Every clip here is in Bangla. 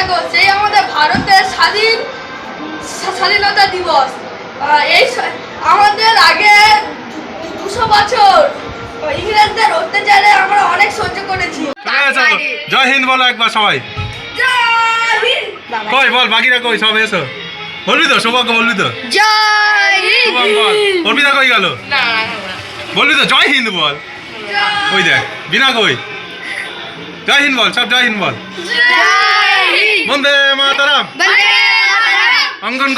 আগস্ট এই আমাদের ভারতের স্বাধীন স্বাধীনতা দিবস। এই আমাদের আগে দুশো বছর ইংরেজদের অত্যাচারে আমরা অনেক সহ্য করেছি। জয় হিন্দ বলো একবার সবাই। কই বল বাকিরা কই? সব এসো। বলবি তো? সৌভাগ্য বলবি তো? জয় বল বল অর্পিতা কই গেল? বলবি তো? জয় হিন্দ বল। ওই দেখ বিনা কই। জয় হিন্দ বল সব জয় হিন্দ বল। জয়। হিন্দ বন্দে মাতারাম। অঙ্গন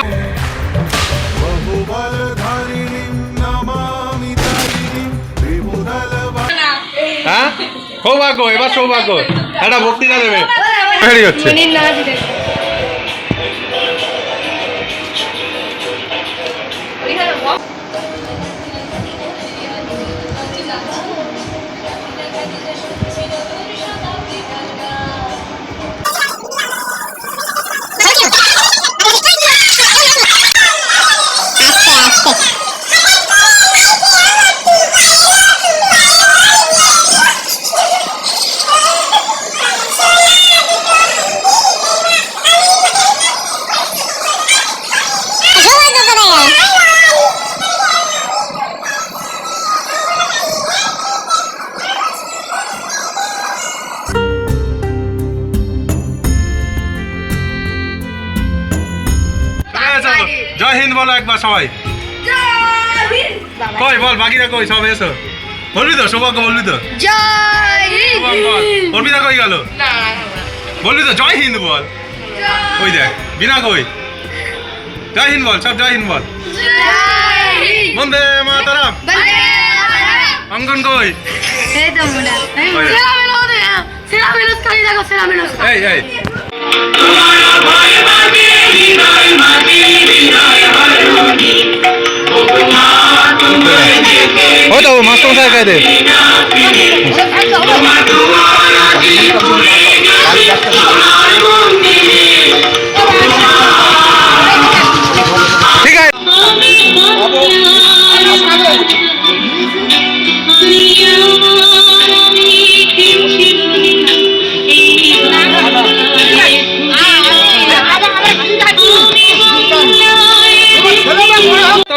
হ্যাঁ? সৌভাগ্য এবার সৌভাগ্য। একটা বক্তৃতা দেবে। হচ্ছে সবাই। কই বল বাকিরা কই? সব এসো। বলবি তো সৌভাগ্য বলবি তো জয় বল বল। হিন্দ। অর্পিতা কই গেল? বলবি তো জয় হিন্দ বল। ওই দেখ বিনা কই? জয় হিন্দ বল সব জয় হিন্দ বল। জয় হিন্দ। বন্দে মাতারাম। অঙ্কন কই? এই তো সেরা মেলোস সেরা মেলোস খালি দেখো সেরা মেলোস এই এই। ওই তো মাস্টার মশাই কে দে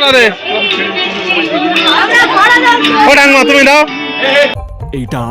তোলা দে ও তুমি দাও? এইটা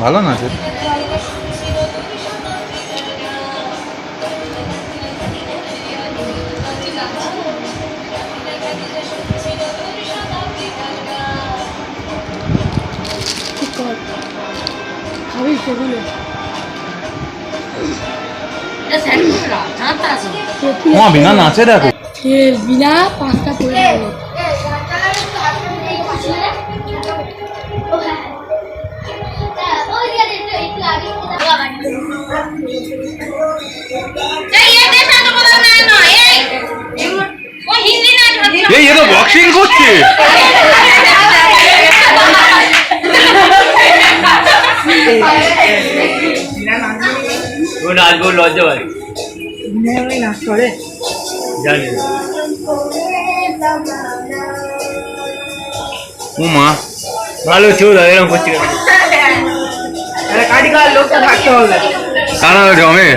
ভালো নাচে তোমার বিনা নাচে দেখো। বিনা পাঁচটা করে এই এ তো বক্সিং করছে? ও নাচবো লজ্জা পাই জানি না। ও মা। ভালো চুল এরকম করছি। কেন? কানা জমে?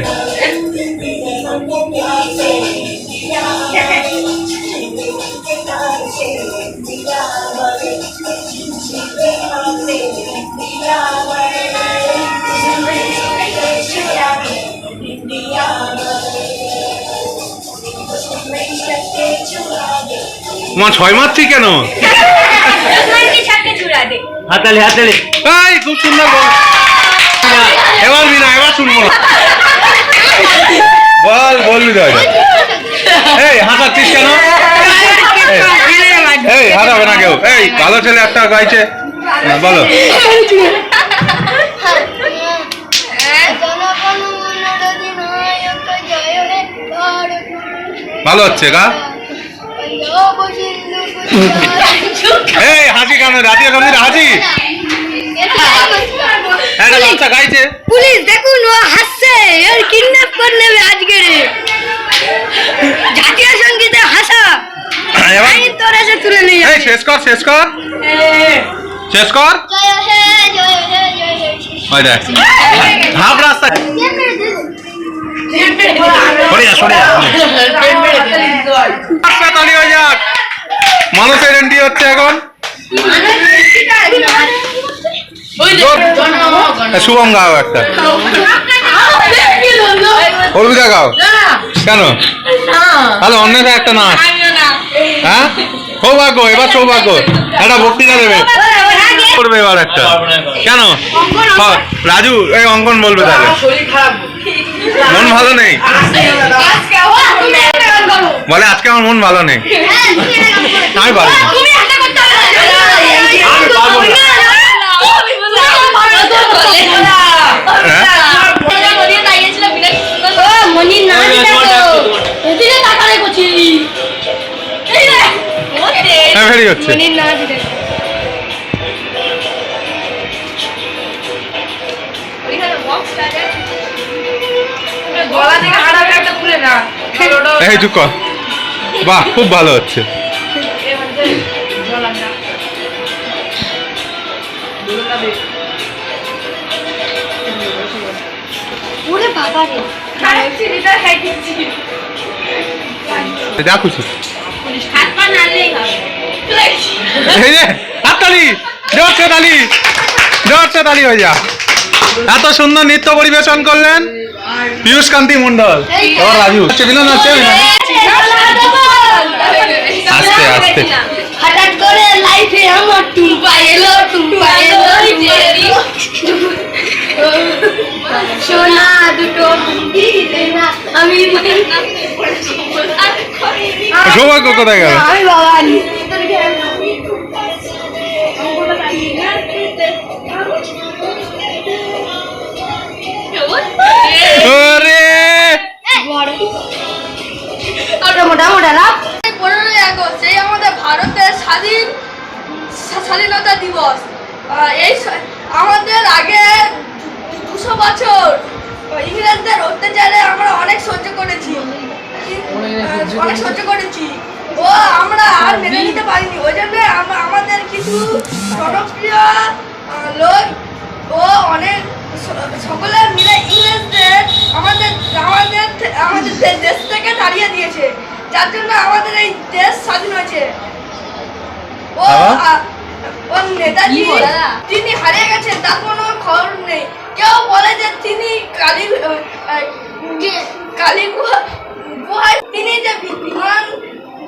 মা ছয় মারছি কেন? হাতালে হাতালে। এই খুব সুন্দর এবার বিনা এবার শুনব। বল বলবি। এই হাসাচ্ছিস কেন? এই, হারাবে না কেউ। এই ভালো ছেলে একটা গাইছে। বলো। ভালো হচ্ছে গা? এই হাসি কেন রাজি হাসি একটা বাচ্চা গাইছে। পুলিশ দেখুন ও হাসছে। এর কিডন্যাপ করে নেবে আজকে জাতীয় সঙ্গীতে হাসা। এবার? আইন তোর এসে তুলে নিয়ে শেষ কর শেষ কর। শেষ কর ওই দেখ রাস্তা মানুষের এন্ট্রি হচ্ছে এখন। শুভম গাও একটা। অর্পিতা গাও। কেন? তাহলে অন্যটা একটা নাচ। হ্যাঁ? সৌভাগ্য এবার সৌভাগ্য। একটা বক্তৃতা দেবে। করবে এবার একটা। কেন? রাজু এই অঙ্কন বলবে তাহলে। মন ভালো নেই? বলে আজকে আমার মন ভালো নেই। আমি পারব। হ্যাঁ? না। এদিকে হ্যাঁ? ভেরি হচ্ছে এই চুপ কর বাহ খুব ভালো হচ্ছে। রে। যা খুশি। হাততালি। জোরছে তালি। জোরছে তালি হয়ে যা। এত সুন্দর নৃত্য পরিবেশন করলেন পীয়ূষ কান্তি মন্ডল এবার রাজু চেবিল নাচছে আস্তে আস্তে। হঠাৎ করে লাইফে আমার টুম্পা এলো টুম্পা এলো সোনা দুটো আমি। সৌভাগ্য কোথায় গেল? আমি বাবা লাভ পনেরোই আগস্ট এই আমাদের ভারতের স্বাধীন স্বাধীনতা দিবস। এই স- আমাদের আগে দুশো বছর ইংরেজদের অত্যাচারে আমরা অনেক সহ্য করেছি। অনেক সহ্য করেছি। ও আমরা আর মেনে নিতে পারিনি। ওই জন্য আমাদের কিছু জনপ্রিয় লোক ও অনেক স- সকলে মিলে ইংরেজদের আমাদের আমাদের দেশ থেকে তাড়িয়ে দিয়েছে। যার জন্য আমাদের এই দেশ স্বাধীন হয়েছে। ও ও নেতাজি তিনি হারিয়ে গেছেন তার কোনো খবর নেই। কেউ বলে যে তিনি কালী কালী গুহা গুহায় তিনি যে বিমান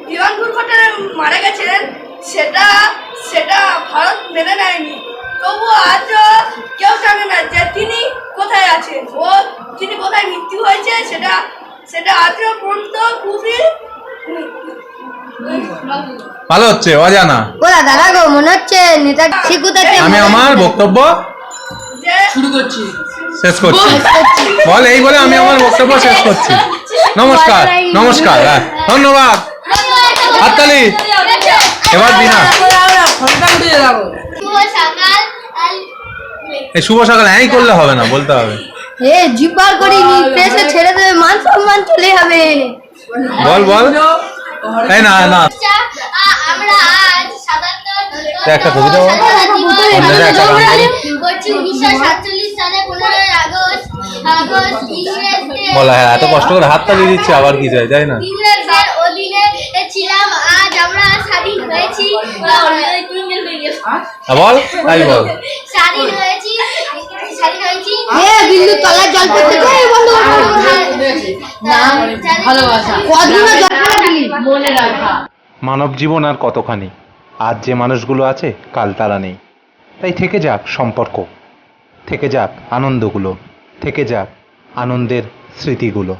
বিমান দুর্ঘটনায় মারা গেছিলেন সেটা সেটা ভারত মেনে নেয়নি। তবু আজও কেউ জানে না যে তিনি কোথায় আছেন। ও তিনি কোথায় মৃত্যু হয়েছে সেটা সেটা আজও পর্যন্ত খুবই ভালো হচ্ছে অজানা। ওরা দাদা গো মনে হচ্ছে নেতা শিকুতাতে আমি আমার বক্তব্য যে শেষ করছি। বল এই বলে আমি আমার বক্তব্য শেষ করছি। নমস্কার নমস্কার হ্যাঁ ধন্যবাদ। হাততালি। এবার দিনা। শুভ সকাল এই শুভ সকাল এই করলে হবে না বলতে হবে। এ জিব্বার প্রেসে ছেড়ে দেবে মান সম্মান চলে যাবে। বল বল। এই না না। আমরা আজ একটা কবিতা বল। হ্যাঁ এত কষ্ট করে হাততালি দিচ্ছে আবার কি চাই তাই না? হ্যাঁ, বল তাই বল। বিন্দু জল পড়তে বন্ধ। ভালোবাসা। কদিনও জল পড়ে দিলি মানব জীবন আর কতখানি? আজ যে মানুষগুলো আছে কাল তারা নেই। তাই থেকে যাক সম্পর্ক থেকে যাক আনন্দগুলো থেকে যাক আনন্দের স্মৃতিগুলো।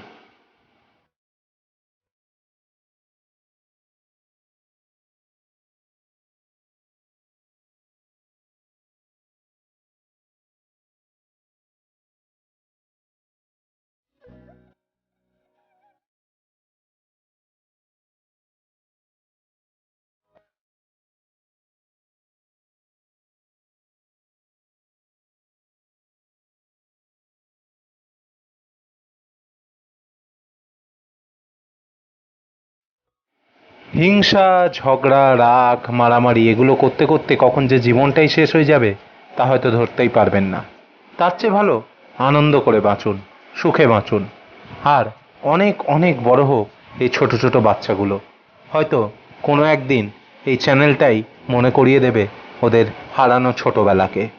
হিংসা, ঝগড়া, রাগ, মারামারি, এগুলো করতে করতে কখন যে জীবনটাই শেষ হয়ে যাবে, তা হয়তো ধরতেই পারবেন না। তার চেয়ে ভালো, আনন্দ করে বাঁচুন, সুখে বাঁচুন। আর অনেক অনেক বড় হোক এই ছোট ছোট বাচ্চাগুলো। হয়তো কোনো একদিন এই চ্যানেলটাই মনে করিয়ে দেবে ওদের হারানো ছোটবেলাকে।